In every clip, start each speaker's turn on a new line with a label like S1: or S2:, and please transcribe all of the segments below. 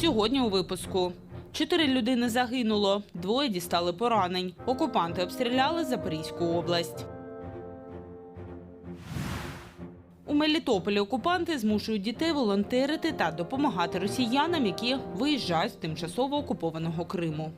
S1: Сьогодні у випуску. Чотири людини загинуло, двоє дістали поранень. Окупанти обстріляли Запорізьку область. У Мелітополі окупанти змушують дітей волонтерити та допомагати росіянам, які виїжджають з тимчасово окупованого Криму.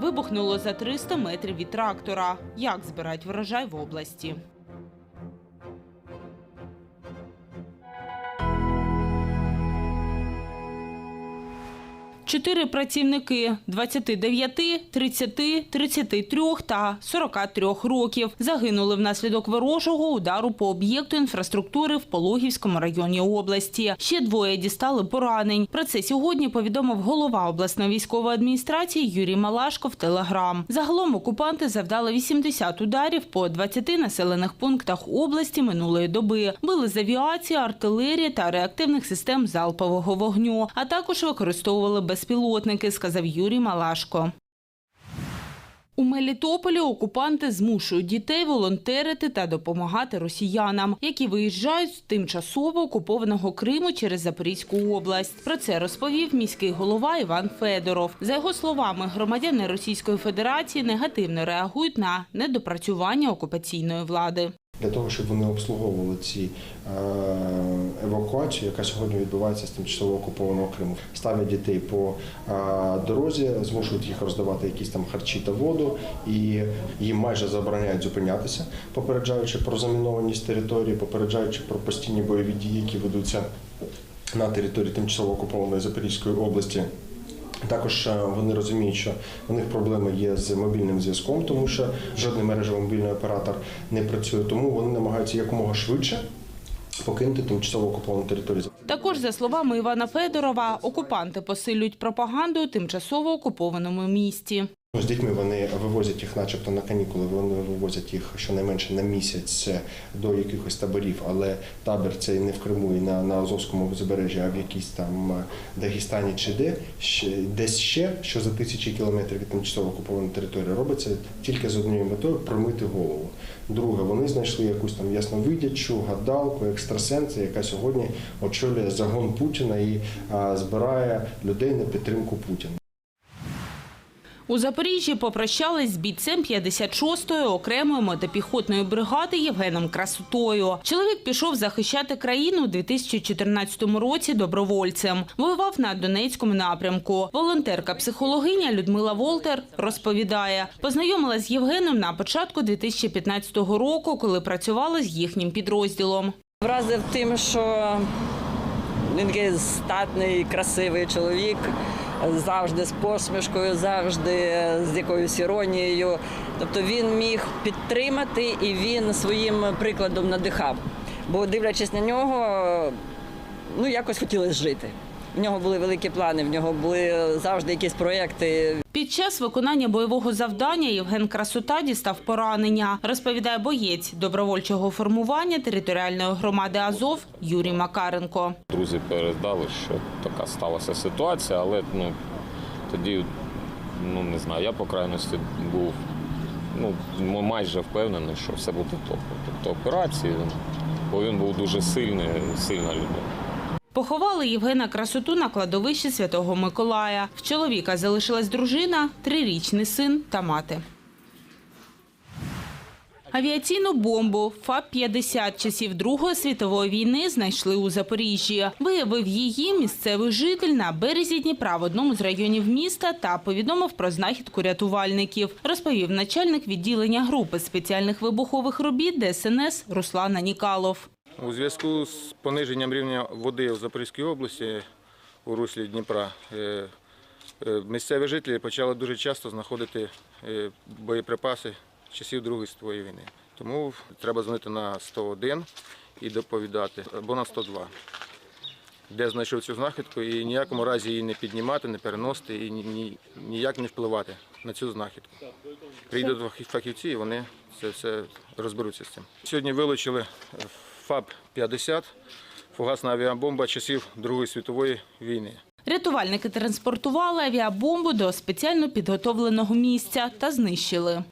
S1: Вибухнуло за 300 метрів від трактора. Як збирають врожай в області? Чотири працівники 29, 30, 33 та 43 років загинули внаслідок ворожого удару по об'єкту інфраструктури в Пологівському районі області. Ще двоє дістали поранень. Про це сьогодні повідомив голова обласної військової адміністрації Юрій Малашко в Телеграм. Загалом окупанти завдали 80 ударів по 20 населених пунктах області минулої доби. Били з авіації, артилерії та реактивних систем залпового вогню, а також використовували безпілотники, сказав Юрій Малашко. У Мелітополі окупанти змушують дітей волонтерити та допомагати росіянам, які виїжджають з тимчасово окупованого Криму через Запорізьку область. Про це розповів міський голова Іван Федоров. За його словами, громадяни Російської Федерації негативно реагують на недопрацювання окупаційної влади.
S2: Для того, щоб вони обслуговували ці е, евакуацію, яка сьогодні відбувається з тимчасово окупованого Криму. Ставлять дітей по е, дорозі, змушують їх роздавати якісь там харчі та воду, і їм майже забороняють зупинятися, попереджаючи про замінованість території, попереджаючи про постійні бойові дії, які ведуться на території тимчасово окупованої Запорізької області. Також е, вони розуміють, що у них проблеми є з мобільним зв'язком, тому що жодний мережевий мобільний оператор не працює. Тому вони намагаються якомога швидше покинути тимчасово окуповану територію.
S1: Також, за словами Івана Федорова, окупанти посилюють пропаганду у тимчасово окупованому місті.
S2: З дітьми вони вивозять їх, начебто на канікули. Вони вивозять їх щонайменше на місяць до якихось таборів, але табір цей не в Криму і на, на Азовському узбережжі, а в якійсь там е, Дагестані чи де десь ще, що за тисячі кілометрів від тимчасово окупованої території робиться тільки з однією метою промити голову. Друге, вони знайшли якусь там ясновидячу, гадалку, екстрасенса, яка сьогодні очолює загон Путіна і збирає людей на підтримку Путіна.
S1: У Запоріжжі попрощались з бійцем 56-ї окремої мотопіхотної бригади Євгеном Красотою. Чоловік пішов захищати країну у 2014 році добровольцем. Воював на Донецькому напрямку. Волонтерка-психологиня Людмила Волтер розповідає, познайомилась з Євгеном на початку 2015 року, коли працювала з їхнім підрозділом.
S3: Вразив тим, що він статний, красивий чоловік, завжди з посмішкою, завжди з якоюсь іронією. Тобто він міг підтримати і він своїм прикладом надихав. Бо дивлячись на нього, ну якось хотілося жити. В нього були великі плани, в нього були завжди якісь проекти.
S1: Під час виконання бойового завдання Євген Красота дістав поранення, розповідає боєць добровольчого формування територіальної громади Азов Юрій Макаренко.
S4: Друзі передали, що така сталася ситуація, але ну, тоді, ну не знаю, я по крайності був ну, майже впевнений, що все буде добре. Тобто операції, бо він був дуже сильний, сильна людина.
S1: Поховали Євгена Красоту на кладовищі Святого Миколая. В чоловіка залишилась дружина, трирічний син та мати. Авіаційну бомбу ФАП-50 часів Другої світової війни знайшли у Запоріжжі. Виявив її місцевий житель на березі Дніпра в одному з районів міста та повідомив про знахідку рятувальників. Розповів начальник відділення групи спеціальних вибухових робіт ДСНС Руслан Анікалов.
S5: У зв'язку з пониженням рівня води у Запорізькій області у руслі Дніпра е, е, місцеві жителі почали дуже часто знаходити е, боєприпаси часів Другої світової війни. Тому треба дзвонити на 101 і доповідати або на 102, де знайшов цю знахідку і ніякому разі її не піднімати, не переносити і ні- ні- ніяк не впливати на цю знахідку. Прийдуть фахі- фахівці, і вони це все розберуться з цим. Сьогодні вилучили ФАБ-50, фугасна авіабомба часів Другої світової війни.
S1: Рятувальники транспортували авіабомбу до спеціально підготовленого місця та знищили.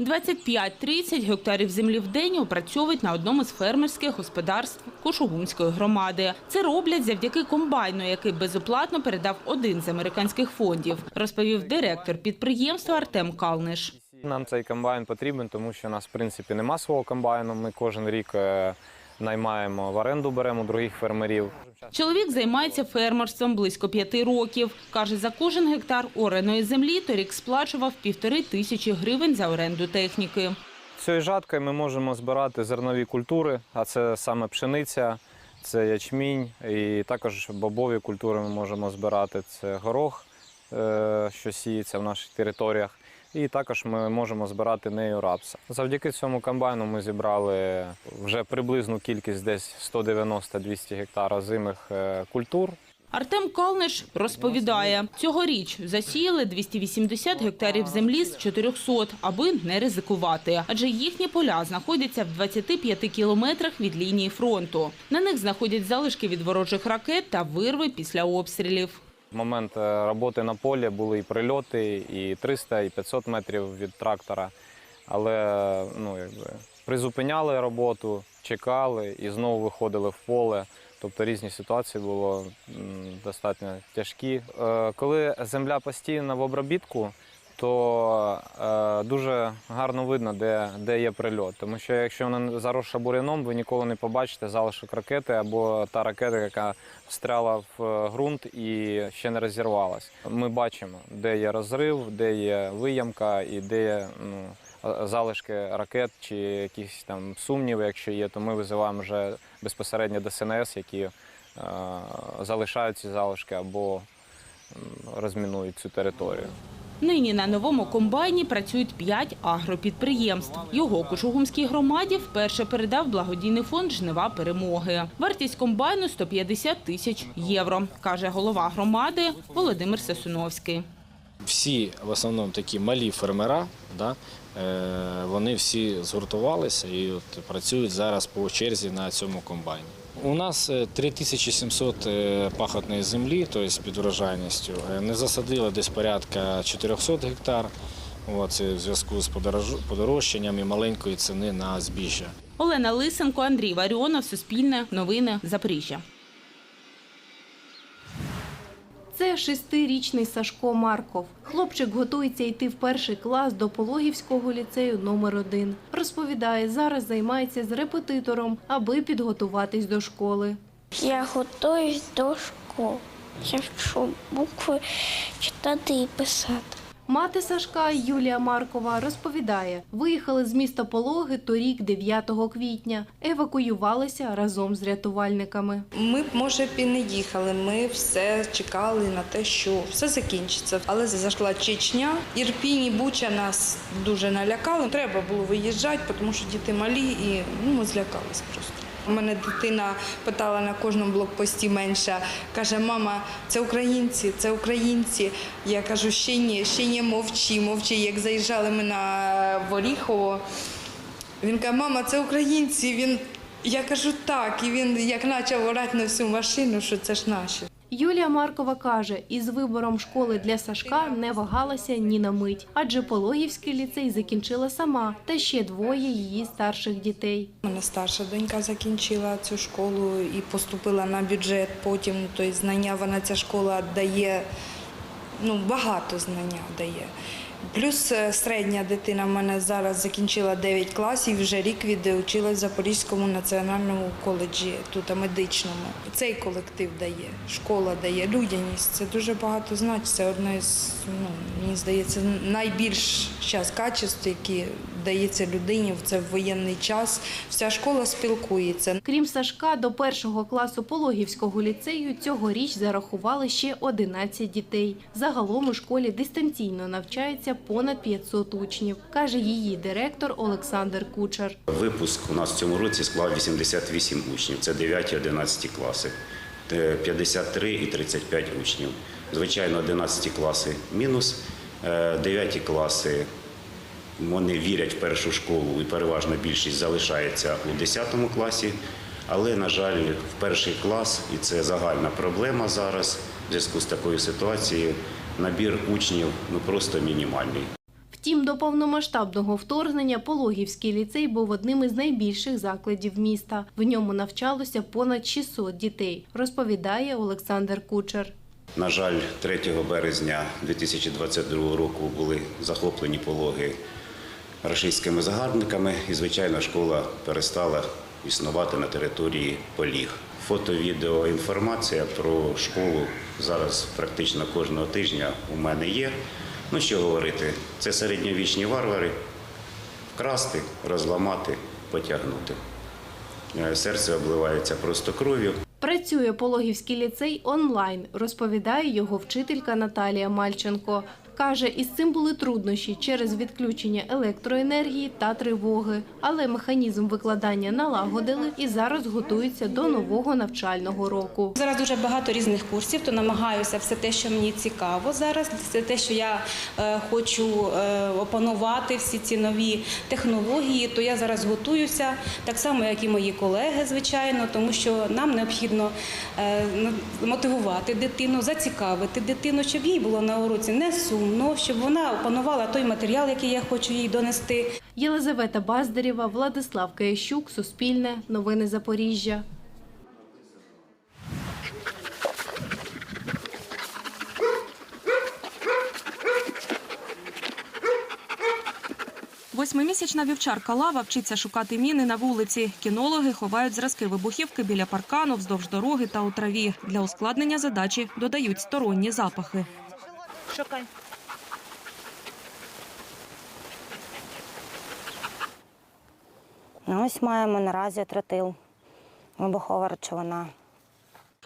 S1: 25-30 гектарів землі в день опрацьовують на одному з фермерських господарств Кошугумської громади. Це роблять завдяки комбайну, який безоплатно передав один з американських фондів, розповів директор підприємства Артем Калниш.
S6: Нам цей комбайн потрібен, тому що у нас в принципі нема свого комбайну. Ми кожен рік е, наймаємо в оренду, беремо других фермерів.
S1: Чоловік займається фермерством близько п'яти років. Каже, за кожен гектар ореної землі торік сплачував півтори тисячі гривень за оренду техніки.
S6: Цією жаткою ми можемо збирати зернові культури, а це саме пшениця, це ячмінь, і також бобові культури ми можемо збирати. Це горох, е, що сіється в наших територіях. І також ми можемо збирати нею рапса. Завдяки цьому комбайну ми зібрали вже приблизну кількість десь 190-200 гектарів зимих культур.
S1: Артем Калниш розповідає, цьогоріч засіяли 280 гектарів землі з 400, аби не ризикувати. Адже їхні поля знаходяться в 25 кілометрах від лінії фронту. На них знаходять залишки від ворожих ракет та вирви після обстрілів.
S6: В момент е, роботи на полі були і прильоти, і 300, і 500 метрів від трактора. Але ну, якби, призупиняли роботу, чекали і знову виходили в поле. Тобто різні ситуації були достатньо тяжкі. Е, Коли земля постійно в обробітку, то е, дуже гарно видно, де, де є прильот. Тому що якщо вона заросша буряном, ви ніколи не побачите залишок ракети або та ракета, яка встряла в е, ґрунт і ще не розірвалась. Ми бачимо, де є розрив, де є виямка і де є ну, е, залишки ракет чи якісь там сумніви, якщо є, то ми визиваємо вже безпосередньо ДСНС, які е, залишають ці залишки або розмінують цю територію.
S1: Нині на новому комбайні працюють п'ять агропідприємств. Його Кушугумській громаді вперше передав благодійний фонд «Жнива перемоги». Вартість комбайну – 150 тисяч євро, каже голова громади Володимир Сосуновський.
S7: всі в основному такі малі фермера, да, вони всі згуртувалися і от працюють зараз по черзі на цьому комбайні. У нас е, 3700 е, пахотної землі, тобто під врожайністю. Е, Не засадили десь порядка 400 гектар. Це в зв'язку з подорожчанням і маленької ціни на збіжжя.
S1: Олена Лисенко, Андрій Варіонов, Суспільне, Новини, Запоріжжя.
S8: Це шестирічний Сашко Марков. Хлопчик готується йти в перший клас до Пологівського ліцею номер 1 Розповідає, зараз займається з репетитором, аби підготуватись до школи.
S9: Я готуюсь до школи. Я вчу букви читати і писати.
S8: Мати Сашка Юлія Маркова розповідає, виїхали з міста Пологи торік 9 квітня, евакуювалися разом з рятувальниками.
S10: Ми може, і не їхали. Ми все чекали на те, що все закінчиться. Але зайшла Чечня. Ірпінь і Буча нас дуже налякали. Треба було виїжджати, тому що діти малі і ну, ми злякались просто. У мене дитина питала на кожному блокпості менше. Каже, мама, це українці, це українці. Я кажу, ще ні, ще ні, мовчи, мовчи. Як заїжджали ми на Воріхово, він каже, мама, це українці. Він я кажу так, і він як почав орати на всю машину, що це ж наші.
S8: Юлія Маркова каже, із вибором школи для Сашка не вагалася ні на мить, адже Пологівський ліцей закінчила сама та ще двоє її старших дітей.
S10: У мене старша донька закінчила цю школу і поступила на бюджет. Потім тобто, знання вона ця школа дає, ну багато знання дає. Плюс е, середня дитина в мене зараз закінчила 9 класів, вже рік відучилась в Запорізькому національному коледжі, тут медичному. Цей колектив дає, школа дає, людяність. Це дуже багато значить. Це одне з, ну, мені здається, найбільш зараз качеств, які дається людині в це воєнний час. Вся школа спілкується.
S8: Крім Сашка, до першого класу Пологівського ліцею цьогоріч зарахували ще 11 дітей. Загалом у школі дистанційно навчається понад 500 учнів, каже її директор Олександр Кучер.
S11: Випуск у нас в цьому році склав 88 учнів. Це 9-11 класи, Е, 53 і 35 учнів. Звичайно, 11 класи мінус, 9 класи. Вони вірять в першу школу і переважна більшість залишається у 10 класі. Але, на жаль, в перший клас, і це загальна проблема зараз в зв'язку з такою ситуацією, набір учнів ну, просто мінімальний.
S8: Втім, до повномасштабного вторгнення Пологівський ліцей був одним із найбільших закладів міста. В ньому навчалося понад 600 дітей, розповідає Олександр Кучер.
S11: На жаль, 3 березня 2022 року були захоплені пологи рашистськими загарбниками, і, звичайно, школа перестала існувати на території поліг. Фото, відео, інформація про школу зараз практично кожного тижня у мене є. Ну що говорити, це середньовічні варвари вкрасти, розламати, потягнути. Е, Серце обливається просто кров'ю.
S8: Працює Пологівський ліцей онлайн, розповідає його вчителька Наталія Мальченко. Каже, із цим були труднощі через відключення електроенергії та тривоги, але механізм викладання налагодили і зараз готуються до нового навчального року.
S12: Зараз дуже багато різних курсів, то намагаюся все те, що мені цікаво зараз, все те, що я е, хочу е, опанувати, всі ці нові технології, то я зараз готуюся, так само, як і мої колеги, звичайно, тому що нам необхідно е, мотивувати дитину, зацікавити дитину, щоб їй було на уроці не сумно, щоб вона опанувала той матеріал, який я хочу їй донести.
S8: Єлизавета Баздарєва, Владислав Киящук, Суспільне, Новини Запоріжжя.
S13: Восьмимісячна вівчарка Лава вчиться шукати міни на вулиці. Кінологи ховають зразки вибухівки біля паркану, вздовж дороги та у траві. Для ускладнення задачі додають сторонні запахи.
S9: Ну, ось маємо наразі тротил, вибухова речовина.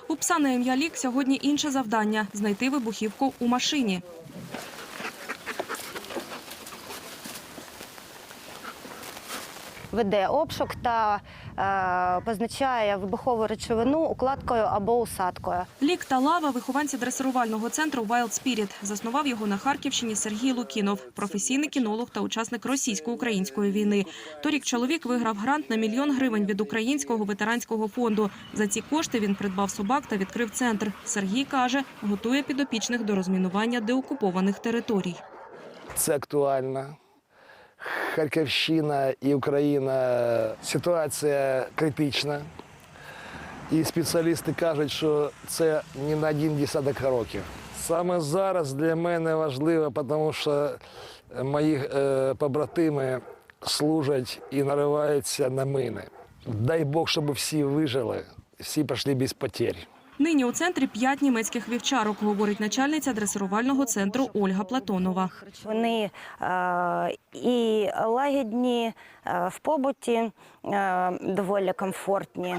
S13: У пса ім'я Лік сьогодні інше завдання – знайти вибухівку у машині.
S9: Веде обшук та е, позначає вибухову речовину укладкою або усадкою.
S13: Лік та Лава – вихованці дресирувального центру Wild Spirit. Заснував його на Харківщині Сергій Лукінов, професійний кінолог та учасник російсько-української війни. Торік чоловік виграв грант на мільйон гривень від Українського ветеранського фонду. За ці кошти він придбав собак та відкрив центр. Сергій каже, готує підопічних до розмінування деокупованих територій.
S14: Це актуально. Харківщина і Україна ситуація критична. І спеціалісти кажуть, що це не на один десяток років. Саме зараз для мене важливо, тому що мої е, побратими служать і нариваються на мини. Дай Бог, щоб всі вижили, всі пройшли без потерь.
S13: Нині у центрі п'ять німецьких вівчарок, говорить начальниця дресирувального центру Ольга Платонова.
S9: Вони е, і лагідні е, в побуті, е, доволі комфортні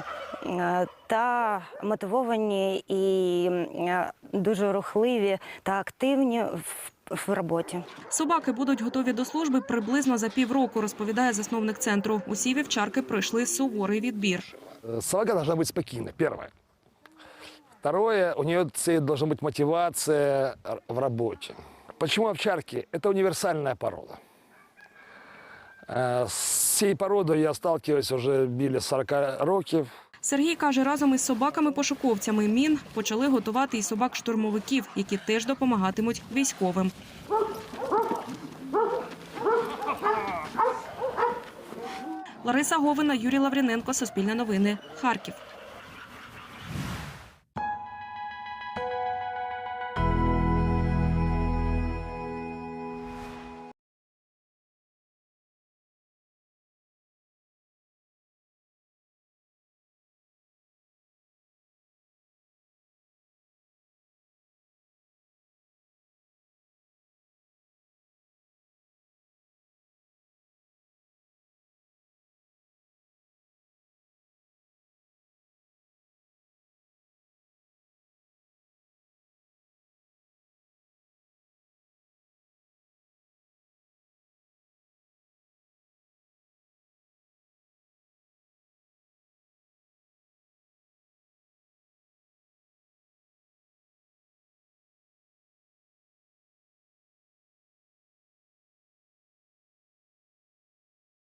S9: та мотивовані і дуже рухливі та активні в, в роботі.
S13: Собаки будуть готові до служби приблизно за півроку, розповідає засновник центру. Усі вівчарки пройшли суворий відбір.
S14: Собака должна быть спокойной, первое. Второе, у нее цель должна быть мотивация р- в работе. Почему овчарки? Это универсальная порода. Э, С цією породою я сталкиваюсь вже біля 40 років.
S13: Сергій каже, разом із собаками-пошуковцями мін почали готувати і собак-штурмовиків, які теж допомагатимуть військовим. Лариса Говина, Юрій Лавріненко, Суспільне новини, Харків.